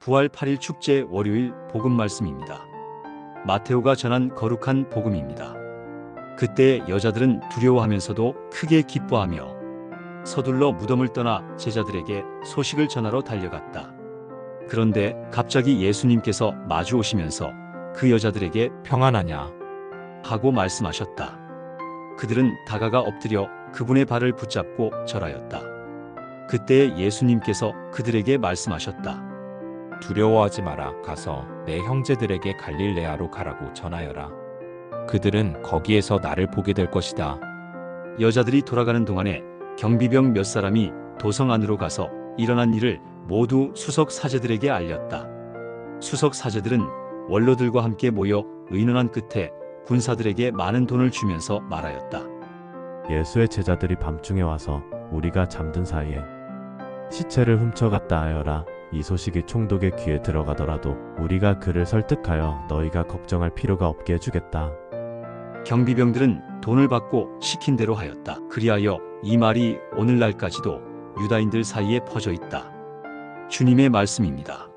부활 8일 축제 월요일 복음 말씀입니다. 마테오가 전한 거룩한 복음입니다. 그때 여자들은 두려워하면서도 크게 기뻐하며 서둘러 무덤을 떠나 제자들에게 소식을 전하러 달려갔다. 그런데 갑자기 예수님께서 마주 오시면서 그 여자들에게 평안하냐? 하고 말씀하셨다. 그들은 다가가 엎드려 그분의 발을 붙잡고 절하였다. 그때 예수님께서 그들에게 말씀하셨다. 두려워하지 마라. 가서 내 형제들에게 갈릴레아로 가라고 전하여라. 그들은 거기에서 나를 보게 될 것이다. 여자들이 돌아가는 동안에 경비병 몇 사람이 도성 안으로 가서 일어난 일을 모두 수석 사제들에게 알렸다. 수석 사제들은 원로들과 함께 모여 의논한 끝에 군사들에게 많은 돈을 주면서 말하였다. 예수의 제자들이 밤중에 와서 우리가 잠든 사이에 시체를 훔쳐갔다 하여라. 이 소식이 총독의 귀에 들어가더라도 우리가 그를 설득하여 너희가 걱정할 필요가 없게 해주겠다. 경비병들은 돈을 받고 시킨 대로 하였다. 그리하여 이 말이 오늘날까지도 유다인들 사이에 퍼져 있다. 주님의 말씀입니다.